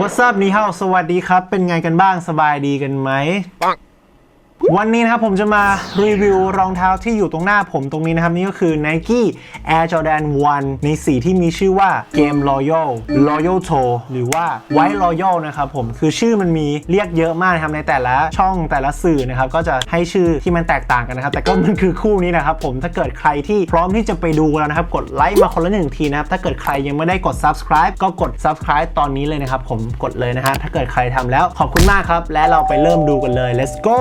What's up นี่ฮาสวัสดีครับ เป็นไงกันบ้างสบายดีกันไหม วันนี้นะครับผมจะมารีวิวรองเท้าที่อยู่ตรงหน้าผมตรงนี้นะครับ นี่ก็คือ Nike Air Jordan 1 ในสีที่มีชื่อว่า Game Royal Royal Toe หรือว่า White Royal นะครับผมคือชื่อมันมีเรียกเยอะมากนะครับในแต่ละช่องแต่ละสื่อนะครับก็จะให้ชื่อที่มันแตกต่างกันนะครับ แต่ก็มันคือคู่นี้นะครับผมถ้าเกิดใครที่พร้อมที่จะไปดูแล้วนะครับ กดไลค์มาคนละหนึ่งทีนะครับถ้าเกิดใครยังไม่ได้กด subscribe ก็กด subscribe ตอนนี้เลยนะครับผมกดเลยนะฮะถ้าเกิดใครทำแล้วขอบคุณมากครับและเราไปเริ่มดูกันเลย let's go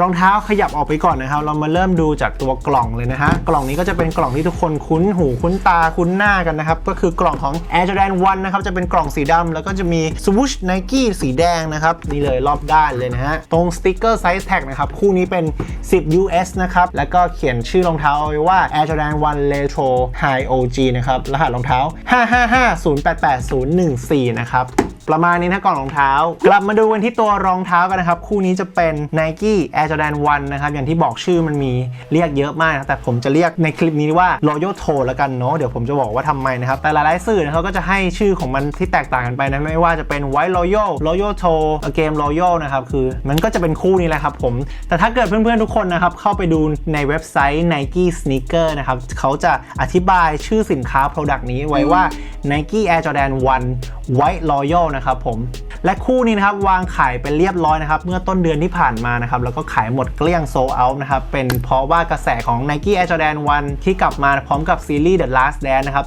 รองเท้าขยับออกไปก่อนนะครับ เรามาเริ่มดูจากตัวกล่องเลยนะฮะ กล่องนี้ก็จะเป็นกล่องที่ทุกคนคุ้นหูคุ้นตาคุ้นหน้ากันนะครับ ก็คือกล่องของ Air Jordan 1นะครับ จะเป็นกล่องสีดำแล้วก็จะมี swoosh Nike สีแดงนะครับ นี่เลยรอบด้านเลยนะฮะ ตรงสติ๊กเกอร์ไซส์แท็กนะครับ คู่นี้เป็น 10 US นะครับ แล้วก็เขียนชื่อรองเท้าเอาไว้ว่า Air Jordan 1 Retro High OG นะครับ รหัสรองเท้า 555088014 นะครับ ประมาณนี้นะก่องรองเท้า กลับมาดูกันที่ตัวรองเท้ากันนะครับ คู่นี้จะเป็น Nike Air Jordan 1 นะครับ อย่างที่บอกชื่อมันมีเรียกเยอะมากนะแต่ผมจะเรียกในคลิปนี้ว่า Royal Toe แล้วกันเนาะเดี๋ยวผมจะบอกว่าทำไมนะครับ แต่หลายๆสื่อเขาก็จะให้ชื่อของมันที่แตกต่างกันไปนะ ไม่ว่าจะเป็น White Royal Royal Toe Game Royal นะครับคือมันก็จะเป็นคู่นี้แหละครับผม แต่ถ้าเกิดเพื่อนๆทุกคนนะครับเข้าไปดูในเว็บไซต์ Nike Sneaker นะครับเขาจะอธิบายชื่อสินค้า Product นี้ไว้ว่า Nike Air Jordan 1 White Royal นะครับผม และคู่นี้นะครับวางขายเป็นเรียบร้อยนะครับ เมื่อต้นเดือนที่ผ่านมานะครับ แล้วก็ขายหมดเกลี้ยงโซเอานะครับ เป็นเพราะว่ากระแสของ Nike Air Jordan 1 ที่กลับมาพร้อมกับซีรีส์ The Last Dance นะครับ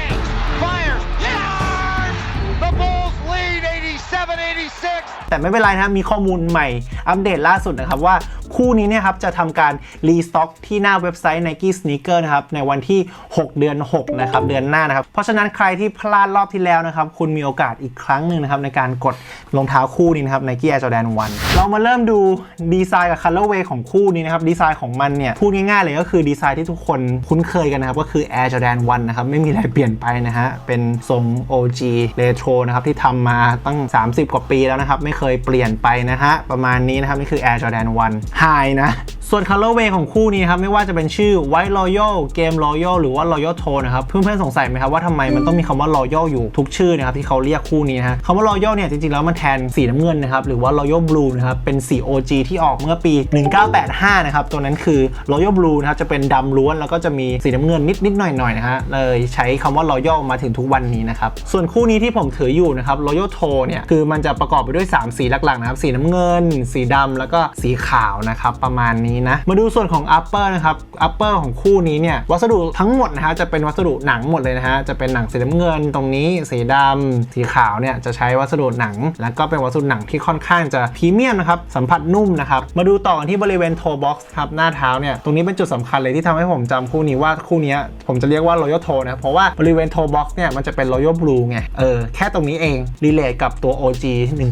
Edge fires. Yards! The Bulls lead 87-86. แต่ไม่เป็นไรนะครับมีข้อมูลใหม่อัปเดตล่าสุดนะครับว่า คู่นี้เนี่ยครับจะทำการรีสต็อกที่หน้าเว็บไซต์ Nike Sneaker นะครับในวันที่ 6 เดือน 6 นะครับ เดือนหน้านะครับ เพราะฉะนั้นใครที่พลาดรอบที่แล้วนะครับ คุณมีโอกาสอีกครั้งหนึ่งนะครับ ในการกดรองเท้าคู่นี้นะครับ Nike Air Jordan 1 เรามาเริ่มดูดีไซน์กับ Colorway ของคู่นี้นะครับ ดีไซน์ของมันเนี่ยพูดง่ายๆเลยก็คือดีไซน์ที่ทุกคนคุ้นเคยกันนะครับก็คือ Air Jordan 1 นะครับไม่มีอะไรเปลี่ยนไปนะฮะเป็นทรง OG Retro นะครับที่ทำมาตั้ง 30 กว่าปีแล้วนะครับไม่เคยเปลี่ยนไปนะฮะประมาณนี้นะครับนี่คือ Air Jordan 1ายนะ ส่วน colorway ของคู่นี้ครับไม่ว่าจะเป็นชื่อ White Royal Game Royal หรือว่า Royal Tone นะครับเพื่อนๆสงสัยไหมครับว่าทำไมมันต้องมีคำว่า Royal อยู่ทุกชื่อนะครับที่เขาเรียกคู่นี้นะฮะคำว่า Royal เนี่ยจริงๆแล้วมันแทนสีน้ำเงินนะครับหรือว่า Royal Blue นะครับเป็นสี OG ที่ออกเมื่อปี 1985 นะครับตัวนั้นคือ Royal Blue นะครับจะเป็นดำล้วนแล้วก็จะมีสีน้ำเงินนิดๆหน่อยๆนะฮะเลยใช้คำว่า Royal มาถึงทุกวันนี้นะครับส่วนคู่นี้ที่ผมถืออยู่นะครับ Royal Tone เนี่ยคือมันจะประกอบไปด้วย 3 สีหลักๆนะครับสีน้ำเงิน สีดำแล้วก็สีขาวนะครับประมาณนี้นะ มาดูส่วนของ upper นะครับ upper ของคู่นี้เนี่ยวัสดุทั้งหมดนะฮะจะเป็นวัสดุหนังหมดเลยนะฮะจะเป็นหนังสีน้ำเงินตรงนี้สีดำสีขาวเนี่ยจะใช้วัสดุหนัง แล้วก็เป็นวัสดุหนังที่ค่อนข้างจะพรีเมียมนะครับสัมผัสนุ่มนะครับมาดูต่อกันที่บริเวณ toe box ครับหน้าเท้าเนี่ยตรงนี้เป็นจุดสำคัญเลยที่ทำให้ผมจำคู่นี้ว่าคู่นี้ผมจะเรียกว่า royal toe นะเพราะว่าบริเวณ toe box เนี่ยมันจะเป็น royal blue ไงเออแค่ตรงนี้เองรีเลทกับตัว OG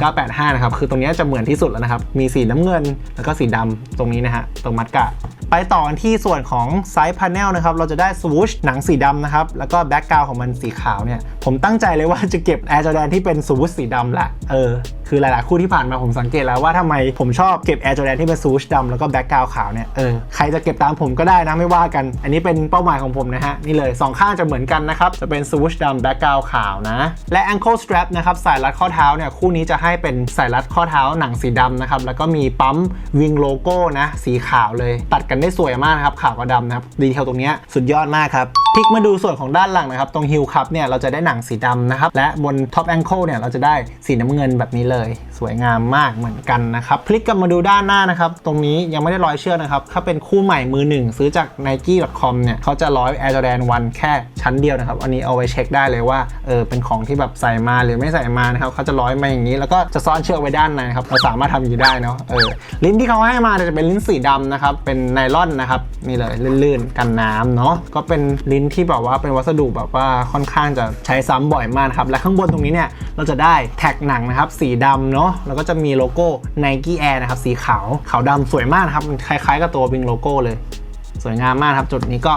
1985นะครับคือตรงนี้จะเหมือนที่สุดแล้วนะครับมีสีน้ำเงินแล้วก็สีดำตรงนี้นะฮะตรงมัดกะ ไปต่อกันที่ส่วนของไซส์พา n เนลนะครับ เราจะได้สวูชหนังสีดำนะครับ แล้วก็แบ็กกราวของมันสีขาวเนี่ย ผมตั้งใจเลยว่าจะเก็บ Air Jordan ที่เป็นสวูชสีดำแหละ เออ คือหลาย ๆ คู่ที่ผ่านมาผมสังเกตแล้วว่าทำไมผมชอบเก็บ Air Jordan ที่เป็นสวูชดำแล้วก็แบ็กกราวขาวเนี่ย เออ ใครจะเก็บตามผมก็ได้นะไม่ว่ากัน อันนี้เป็นเป้าหมายของผมนะฮะ นี่เลยสองข้างจะเหมือนกันนะครับ จะเป็นสวูชดำแบ็กกราวขาวนะ และ ankle strap นะครับ สายรัดข้อเท้าเนี่ย คู่นี้จะให้เป็นสายรัดข้อเท้าหนังสีดำนะครับ แล้วก็มีปั๊มวิงโลโก้นะ สีขาวเลย ตัดกันได้สวยมากนะครับขาวกับดำนะครับดีเทลตรงเนี้ยสุดยอดมากครับ ลิกมาดูส่วนของด้านหลังนะครับ ตรงฮิลคัพเนี่ยเราจะได้หนังสีดำนะครับ และบนท็อปแองเคิลเนี่ยเราจะได้สีน้ำเงินแบบนี้เลย สวยงามมากเหมือนกันนะครับพลิกกลับมาดูด้านหน้านะครับ ตรงนี้ยังไม่ได้ร้อยเชือกนะครับ ถ้าเป็นคู่ใหม่มือหนึ่งซื้อจาก nike.com เนี่ยเขาจะร้อย Air Jordan 1แค่ชั้นเดียวนะครับ อันนี้เอาไว้เช็คได้เลยว่าเออเป็นของที่แบบใส่มาหรือไม่ใส่มานะครับเขาจะร้อยมาอย่างนี้ แล้วก็จะซ่อนเชือกไว้ด้านในครับเราสามารถทำอย่างนี้ได้เนาะเออลิ้นที่เขาให้มาจะเป็นลิ้นสีดำนะครับเป็นไนลอนนะครับนี่เลยลื่นๆกันน้ำเนาะก็เป็นลิ้นที่แบบว่าเป็นวัสดุแบบว่าค่อนข้างจะใช้ซ้ำบ่อยมากครับและข้างบนตรงนี้เนี่ยเราจะได้แท็กหนังนะครับสีดำเนาะแล้วก็จะมีโลโก้ Nike Air นะครับสีขาวขาวดำสวยมากครับคล้ายๆ กับตัววิงโลโก้เลย สวยงามมากครับจุดนี้ก็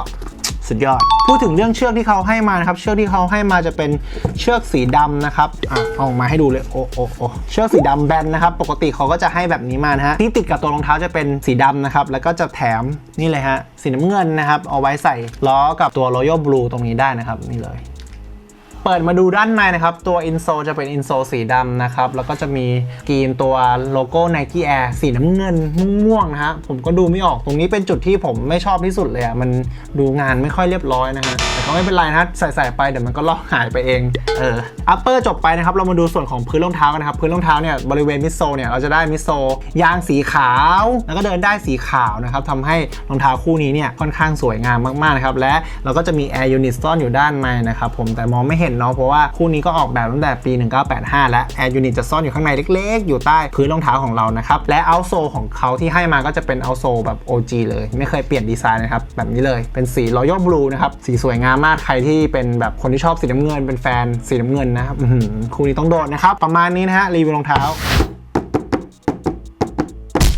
สุดยอด พูดถึงเรื่องเชือกที่เขาให้มานะครับ เชือกที่เขาให้มาจะเป็นเชือกสีดำนะครับอะเอาออกมาให้ดูเลยโอ้โอ้โอ้เชือกสีดำแบนนะครับ ปกติเขาก็จะให้แบบนี้มานะฮะที่ติดกับตัวรองเท้าจะเป็นสีดำนะครับ แล้วก็จะแถมนี่เลยฮะสีน้ำเงินนะครับ เอาไว้ใส่ล้อกับตัว Royal Blue ตรงนี้ได้นะครับนี่เลย เปิดมาดูด้านในนะครับ ตัวอินโซจะเป็นอินโซสีดำนะครับ แล้วก็จะมีกรีนตัวโลโก้ Nike Air สีน้ำเงินม่วงๆนะฮะผมก็ดูไม่ออกตรงนี้เป็นจุดที่ผมไม่ชอบที่สุดเลยอะ่ะมันดูงานไม่ค่อยเรียบร้อยนะฮะแต่ก็ไม่เป็นไรนะใส่ๆไปเดี๋ยวมันก็ลอกหายไปเองเอออัปเปอร์จบไปนะครับ เรามาดูส่วนของพื้นรองเท้ากันนะครับ พื้นรองเท้าเนี่ยบริเวณมิโซเนี่ยเราจะได้มิโซยางสีขาว แล้วก็เดินได้สีขาวนะครับทำให้รองเท้าคู่นี้เนี่ยค่อนข้างสวยงามมากๆนะครับและเราก็จะมี Air Unit ซ่อนอยู่ด้านในนะครับผมแต่มองไม่เห็นเนาะเพราะว่าคู่นี้ก็ออกแบบตั้งแต่ปี 1985 แล้วแอร์ยูนิตจะซ่อนอยู่ข้างในเล็กๆ อยู่ใต้พื้นรองเท้าของเรานะครับและเอาโซของเขาที่ให้มาก็จะเป็นเอาโซแบบ OG เลยไม่เคยเปลี่ยนดีไซน์นะครับแบบนี้เลยเป็นสีรอยัลบลูนะครับสีสวยงามมากใครที่เป็นแบบคนที่ชอบสีน้ำเงินเป็นแฟนสีน้ำเงินนะครับคู่นี้ต้องโดนนะครับประมาณนี้นะฮะรีวิวรองเท้า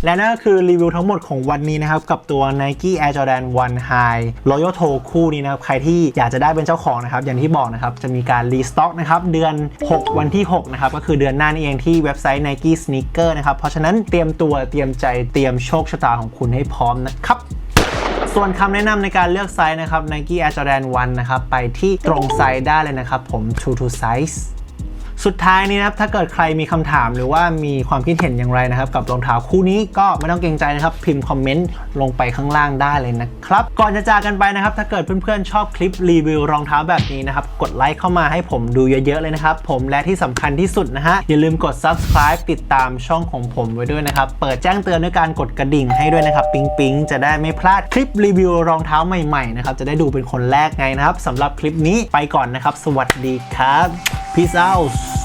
และนั่นก็คือรีวิวทั้งหมดของวันนี้นะครับ กับตัว Nike Air Jordan 1 High Royal Toe คู่นี้นะครับ ใครที่อยากจะได้เป็นเจ้าของนะครับ อย่างที่บอกนะครับ จะมีการรีสต็อกนะครับ เดือน 6 วันที่ 6 นะครับ ก็คือเดือนหน้านี่เองที่เว็บไซต์ Nike Sneaker นะครับ เพราะฉะนั้นเตรียมตัวเตรียมใจเตรียมโชคชะตาของคุณให้พร้อมนะครับส่วนคำแนะนำในการเลือกไซส์นะครับ Nike Air Jordan 1 นะครับ ไปที่ตรงไซส์ได้เลยนะครับผม True to Size สุดท้ายนี้นะครับถ้าเกิดใครมีคำถามหรือว่ามีความคิดเห็นอย่างไรนะครับ กับรองเท้าคู่นี้ก็ไม่ต้องเกรงใจนะครับ พิมพ์คอมเมนต์ลงไปข้างล่างได้เลยนะครับ ก่อนจะจากกันไปนะครับ ถ้าเกิดเพื่อนๆชอบคลิปรีวิวรองเท้าแบบนี้นะครับ กดไลค์เข้ามาให้ผมดูเยอะๆเลยนะครับ ผมและที่สำคัญที่สุดนะฮะอย่าลืมกด subscribe ติดตามช่องของผมไว้ด้วยนะครับเปิดแจ้งเตือนด้วยการกดกระดิ่งให้ด้วยนะครับปิ๊งปิงๆจะได้ไม่พลาดคลิปรีวิวรองเท้าใหม่ๆนะครับจะได้ดูเป็นคนแรกไงนะครับสำหรับคลิปนี้ไปก่อนนะครับ สวัสดีครับ peace out